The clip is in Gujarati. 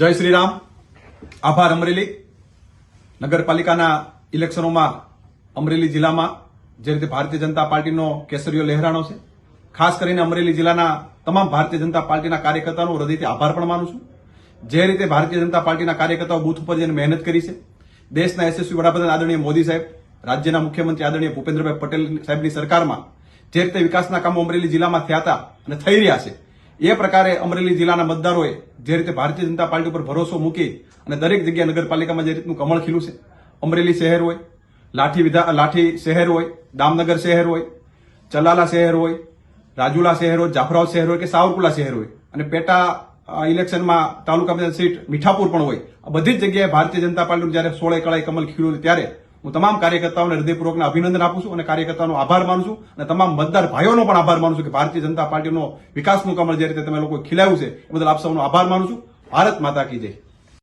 જય શ્રી રામ આભાર અમરેલી. નગરપાલિકાના ઇલેક્શનોમાં અમરેલી જિલ્લામાં જે રીતે ભારતીય જનતા પાર્ટીનો કેસરીઓ લહેરાણો છે, ખાસ કરીને અમરેલી જિલ્લાના તમામ ભારતીય જનતા પાર્ટીના કાર્યકર્તાનો હૃદયથી આભાર પણ માનું છું. જે રીતે ભારતીય જનતા પાર્ટીના કાર્યકર્તાઓ બૂથ ઉપર જઈને મહેનત કરી છે, દેશના યશસ્વી વડાપ્રધાન આદરણીય મોદી સાહેબ, રાજ્યના મુખ્યમંત્રી આદરણીય ભૂપેન્દ્રભાઈ પટેલ સાહેબની સરકારમાં જે રીતે વિકાસના કામો અમરેલી જિલ્લામાં થયા હતા અને થઈ રહ્યા છે એ પ્રકારે અમરેલી જિલ્લાના મતદારોએ જે રીતે ભારતીય જનતા પાર્ટી ઉપર ભરોસો મૂકી અને દરેક જગ્યાએ નગરપાલિકામાં જે રીતનું કમળ ખીલું છે, અમરેલી શહેર હોય, લાઠી વિધા, લાઠી શહેર હોય, દામનગર શહેર હોય, ચલાલા શહેર હોય, રાજુલા શહેર હોય જાફરાવ શહેર હોય કે સાવરકુલા શહેર હોય અને પેટા ઇલેક્શનમાં તાલુકા પંચાયત સીટ મીઠાપુર પણ હોય બધી જ જગ્યાએ ભારતીય જનતા પાર્ટીનું જ્યારે સોળે કળાએ કમલ ખીલ્યું ત્યારે હું તમામ કાર્યકર્તાઓને હૃદયપૂર્વકના અભિનંદન આપું છું અને કાર્યકર્તાઓનો આભાર માનું છું અને તમામ મતદાર ભાઈઓનો પણ આભાર માનું છું કે ભારતીય જનતા પાર્ટીનો વિકાસનું કમળ જે રીતે તમે લોકો ખીલાયું છે, એ બદલ આપ સૌનો આભાર માનું છું. ભારત માતા કી જય.